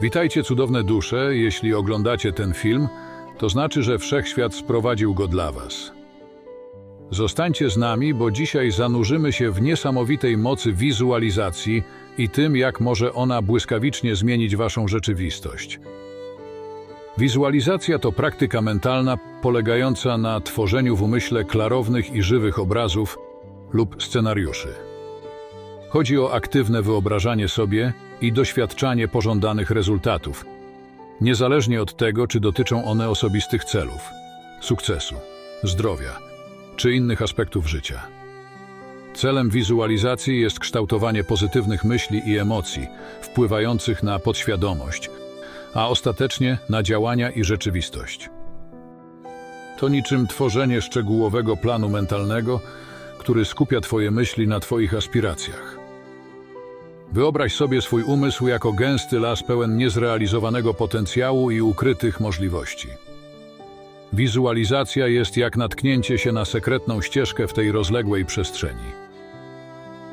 Witajcie cudowne dusze, jeśli oglądacie ten film, to znaczy, że Wszechświat sprowadził go dla was. Zostańcie z nami, bo dzisiaj zanurzymy się w niesamowitej mocy wizualizacji i tym, jak może ona błyskawicznie zmienić waszą rzeczywistość. Wizualizacja to praktyka mentalna polegająca na tworzeniu w umyśle klarownych i żywych obrazów lub scenariuszy. Chodzi o aktywne wyobrażanie sobie i doświadczanie pożądanych rezultatów, niezależnie od tego, czy dotyczą one osobistych celów, sukcesu, zdrowia czy innych aspektów życia. Celem wizualizacji jest kształtowanie pozytywnych myśli i emocji wpływających na podświadomość, a ostatecznie na działania i rzeczywistość. To niczym tworzenie szczegółowego planu mentalnego, który skupia Twoje myśli na Twoich aspiracjach. Wyobraź sobie swój umysł jako gęsty las pełen niezrealizowanego potencjału i ukrytych możliwości. Wizualizacja jest jak natknięcie się na sekretną ścieżkę w tej rozległej przestrzeni.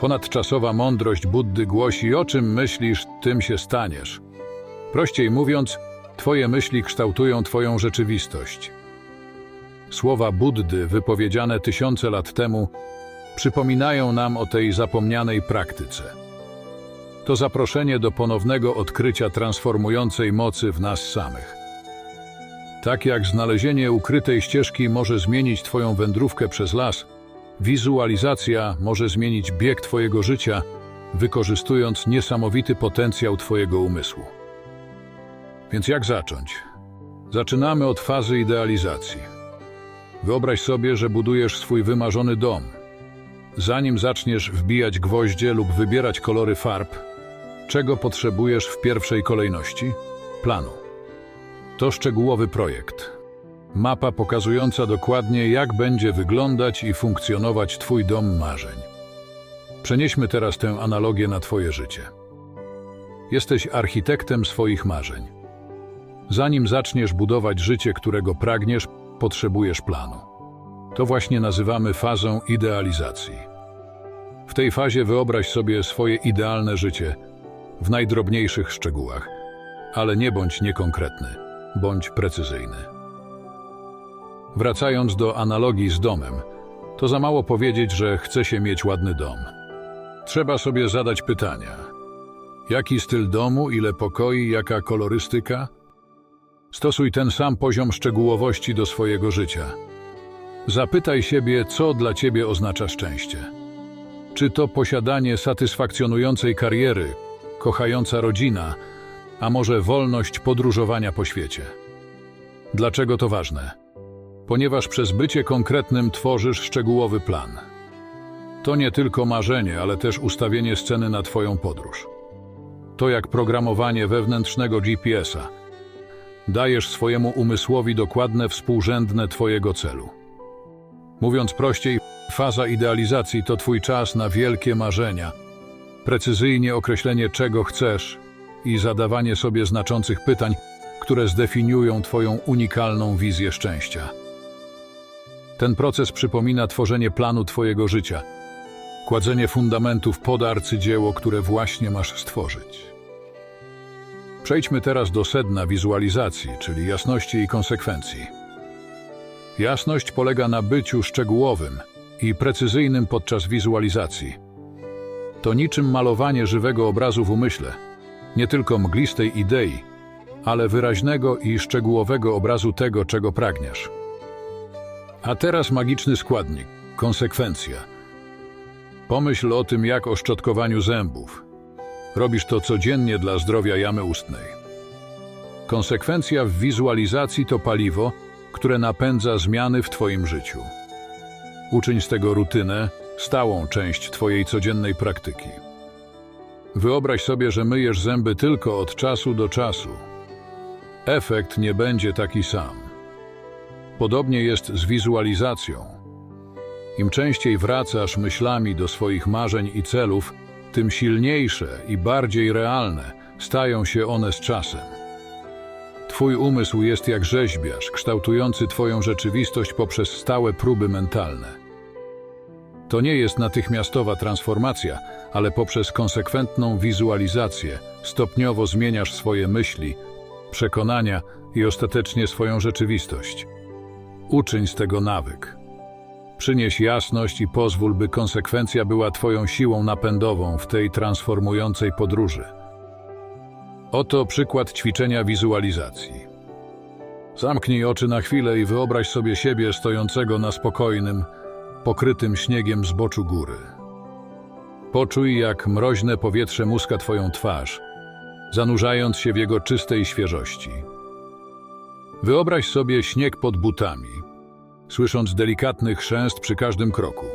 Ponadczasowa mądrość Buddy głosi: O czym myślisz, tym się staniesz. Prościej mówiąc, Twoje myśli kształtują Twoją rzeczywistość. Słowa Buddy, wypowiedziane tysiące lat temu, przypominają nam o tej zapomnianej praktyce. To zaproszenie do ponownego odkrycia transformującej mocy w nas samych. Tak jak znalezienie ukrytej ścieżki może zmienić Twoją wędrówkę przez las, wizualizacja może zmienić bieg Twojego życia, wykorzystując niesamowity potencjał Twojego umysłu. Więc jak zacząć? Zaczynamy od fazy idealizacji. Wyobraź sobie, że budujesz swój wymarzony dom. Zanim zaczniesz wbijać gwoździe lub wybierać kolory farb, czego potrzebujesz w pierwszej kolejności? Planu. To szczegółowy projekt. Mapa pokazująca dokładnie, jak będzie wyglądać i funkcjonować Twój dom marzeń. Przenieśmy teraz tę analogię na Twoje życie. Jesteś architektem swoich marzeń. Zanim zaczniesz budować życie, którego pragniesz, potrzebujesz planu. To właśnie nazywamy fazą idealizacji. W tej fazie wyobraź sobie swoje idealne życie w najdrobniejszych szczegółach, ale nie bądź niekonkretny, bądź precyzyjny. Wracając do analogii z domem, to za mało powiedzieć, że chce się mieć ładny dom. Trzeba sobie zadać pytania: jaki styl domu, ile pokoi, jaka kolorystyka? Stosuj ten sam poziom szczegółowości do swojego życia. Zapytaj siebie, co dla ciebie oznacza szczęście. Czy to posiadanie satysfakcjonującej kariery, kochająca rodzina, a może wolność podróżowania po świecie? Dlaczego to ważne? Ponieważ przez bycie konkretnym tworzysz szczegółowy plan. To nie tylko marzenie, ale też ustawienie sceny na Twoją podróż. To jak programowanie wewnętrznego GPS-a. Dajesz swojemu umysłowi dokładne współrzędne Twojego celu. Mówiąc prościej, faza idealizacji to Twój czas na wielkie marzenia, precyzyjnie określenie czego chcesz i zadawanie sobie znaczących pytań, które zdefiniują Twoją unikalną wizję szczęścia. Ten proces przypomina tworzenie planu Twojego życia, kładzenie fundamentów pod arcydzieło, które właśnie masz stworzyć. Przejdźmy teraz do sedna wizualizacji, czyli jasności i konsekwencji. Jasność polega na byciu szczegółowym i precyzyjnym podczas wizualizacji. To niczym malowanie żywego obrazu w umyśle, nie tylko mglistej idei, ale wyraźnego i szczegółowego obrazu tego, czego pragniesz. A teraz magiczny składnik konsekwencja. Pomyśl o tym, jak o szczotkowaniu zębów. Robisz to codziennie dla zdrowia jamy ustnej. Konsekwencja w wizualizacji to paliwo, które napędza zmiany w Twoim życiu. Uczyń z tego rutynę, stałą część Twojej codziennej praktyki. Wyobraź sobie, że myjesz zęby tylko od czasu do czasu. Efekt nie będzie taki sam. Podobnie jest z wizualizacją. Im częściej wracasz myślami do swoich marzeń i celów, tym silniejsze i bardziej realne stają się one z czasem. Twój umysł jest jak rzeźbiarz, kształtujący Twoją rzeczywistość poprzez stałe próby mentalne. To nie jest natychmiastowa transformacja, ale poprzez konsekwentną wizualizację stopniowo zmieniasz swoje myśli, przekonania i ostatecznie swoją rzeczywistość. Uczyń z tego nawyk. Przynieś jasność i pozwól, by konsekwencja była Twoją siłą napędową w tej transformującej podróży. Oto przykład ćwiczenia wizualizacji. Zamknij oczy na chwilę i wyobraź sobie siebie stojącego na spokojnym, pokrytym śniegiem zboczu góry. Poczuj, jak mroźne powietrze muska Twoją twarz, zanurzając się w jego czystej świeżości. Wyobraź sobie śnieg pod butami, słysząc delikatny chrzęst przy każdym kroku.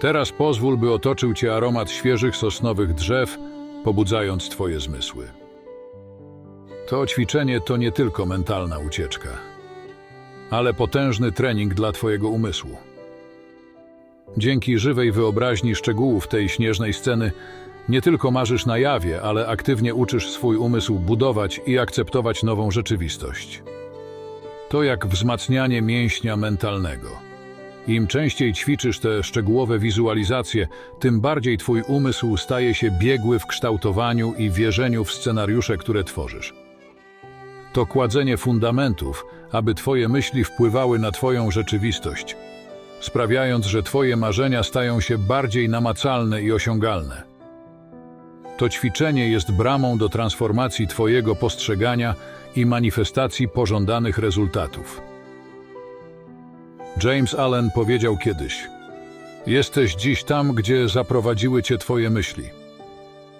Teraz pozwól, by otoczył Cię aromat świeżych sosnowych drzew, pobudzając Twoje zmysły. To ćwiczenie to nie tylko mentalna ucieczka, ale potężny trening dla Twojego umysłu. Dzięki żywej wyobraźni szczegółów tej śnieżnej sceny nie tylko marzysz na jawie, ale aktywnie uczysz swój umysł budować i akceptować nową rzeczywistość. To jak wzmacnianie mięśnia mentalnego. Im częściej ćwiczysz te szczegółowe wizualizacje, tym bardziej Twój umysł staje się biegły w kształtowaniu i wierzeniu w scenariusze, które tworzysz. To kładzenie fundamentów, aby Twoje myśli wpływały na Twoją rzeczywistość, sprawiając, że Twoje marzenia stają się bardziej namacalne i osiągalne. To ćwiczenie jest bramą do transformacji Twojego postrzegania i manifestacji pożądanych rezultatów. James Allen powiedział kiedyś: Jesteś dziś tam, gdzie zaprowadziły Cię Twoje myśli.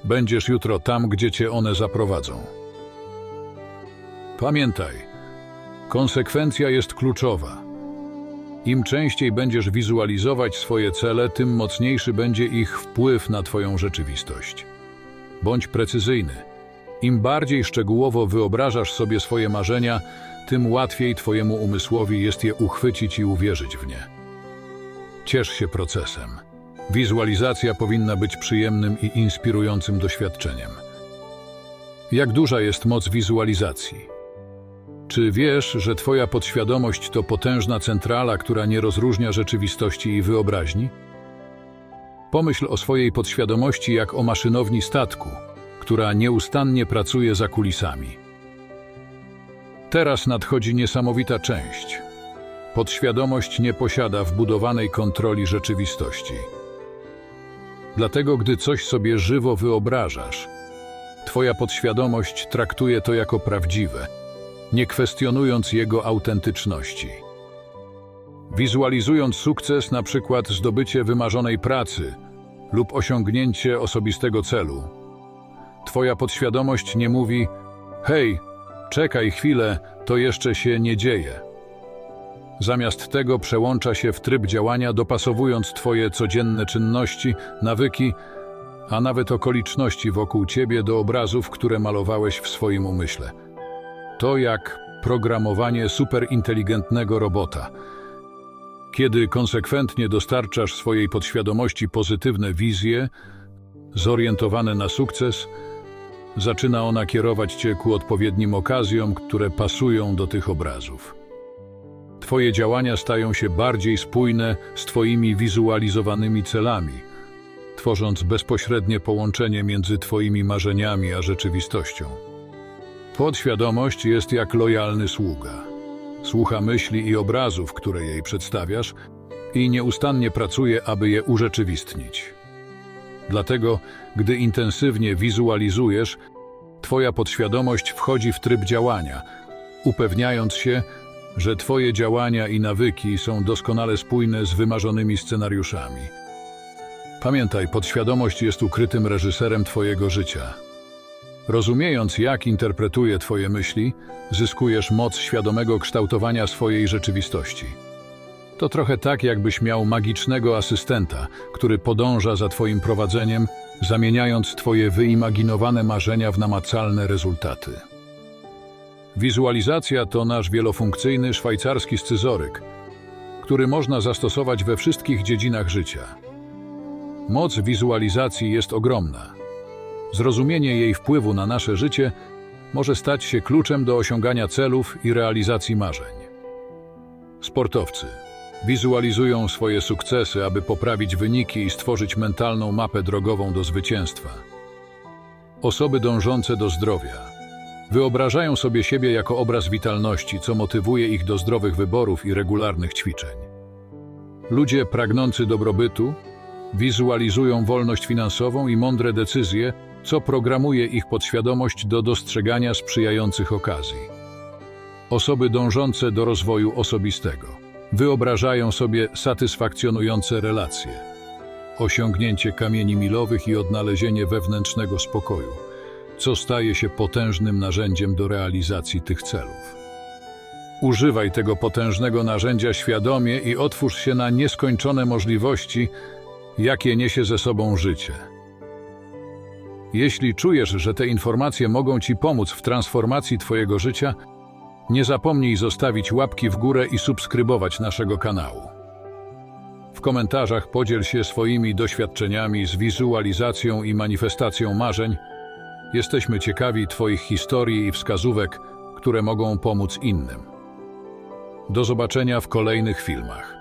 Będziesz jutro tam, gdzie Cię one zaprowadzą. Pamiętaj, konsekwencja jest kluczowa. Im częściej będziesz wizualizować swoje cele, tym mocniejszy będzie ich wpływ na Twoją rzeczywistość. Bądź precyzyjny. Im bardziej szczegółowo wyobrażasz sobie swoje marzenia, tym łatwiej Twojemu umysłowi jest je uchwycić i uwierzyć w nie. Ciesz się procesem. Wizualizacja powinna być przyjemnym i inspirującym doświadczeniem. Jak duża jest moc wizualizacji? Czy wiesz, że Twoja podświadomość to potężna centrala, która nie rozróżnia rzeczywistości i wyobraźni? Pomyśl o swojej podświadomości jak o maszynowni statku, która nieustannie pracuje za kulisami. Teraz nadchodzi niesamowita część. Podświadomość nie posiada wbudowanej kontroli rzeczywistości. Dlatego, gdy coś sobie żywo wyobrażasz, Twoja podświadomość traktuje to jako prawdziwe, nie kwestionując jego autentyczności. Wizualizując sukces, na przykład zdobycie wymarzonej pracy lub osiągnięcie osobistego celu, Twoja podświadomość nie mówi: Hej, czekaj chwilę, to jeszcze się nie dzieje. Zamiast tego przełącza się w tryb działania, dopasowując Twoje codzienne czynności, nawyki, a nawet okoliczności wokół Ciebie do obrazów, które malowałeś w swoim umyśle. To jak programowanie superinteligentnego robota. Kiedy konsekwentnie dostarczasz swojej podświadomości pozytywne wizje, zorientowane na sukces, zaczyna ona kierować cię ku odpowiednim okazjom, które pasują do tych obrazów. Twoje działania stają się bardziej spójne z Twoimi wizualizowanymi celami, tworząc bezpośrednie połączenie między Twoimi marzeniami a rzeczywistością. Podświadomość jest jak lojalny sługa. Słucha myśli i obrazów, które jej przedstawiasz i nieustannie pracuje, aby je urzeczywistnić. Dlatego, gdy intensywnie wizualizujesz, Twoja podświadomość wchodzi w tryb działania, upewniając się, że Twoje działania i nawyki są doskonale spójne z wymarzonymi scenariuszami. Pamiętaj, podświadomość jest ukrytym reżyserem Twojego życia. Rozumiejąc, jak interpretuje Twoje myśli, zyskujesz moc świadomego kształtowania swojej rzeczywistości. To trochę tak, jakbyś miał magicznego asystenta, który podąża za Twoim prowadzeniem, zamieniając Twoje wyimaginowane marzenia w namacalne rezultaty. Wizualizacja to nasz wielofunkcyjny szwajcarski scyzoryk, który można zastosować we wszystkich dziedzinach życia. Moc wizualizacji jest ogromna. Zrozumienie jej wpływu na nasze życie może stać się kluczem do osiągania celów i realizacji marzeń. Sportowcy. Wizualizują swoje sukcesy, aby poprawić wyniki i stworzyć mentalną mapę drogową do zwycięstwa. Osoby dążące do zdrowia wyobrażają sobie siebie jako obraz witalności, co motywuje ich do zdrowych wyborów i regularnych ćwiczeń. Ludzie pragnący dobrobytu wizualizują wolność finansową i mądre decyzje, co programuje ich podświadomość do dostrzegania sprzyjających okazji. Osoby dążące do rozwoju osobistego wyobrażają sobie satysfakcjonujące relacje, osiągnięcie kamieni milowych i odnalezienie wewnętrznego spokoju, co staje się potężnym narzędziem do realizacji tych celów. Używaj tego potężnego narzędzia świadomie i otwórz się na nieskończone możliwości, jakie niesie ze sobą życie. Jeśli czujesz, że te informacje mogą Ci pomóc w transformacji Twojego życia, nie zapomnij zostawić łapki w górę i subskrybować naszego kanału. W komentarzach podziel się swoimi doświadczeniami z wizualizacją i manifestacją marzeń. Jesteśmy ciekawi Twoich historii i wskazówek, które mogą pomóc innym. Do zobaczenia w kolejnych filmach.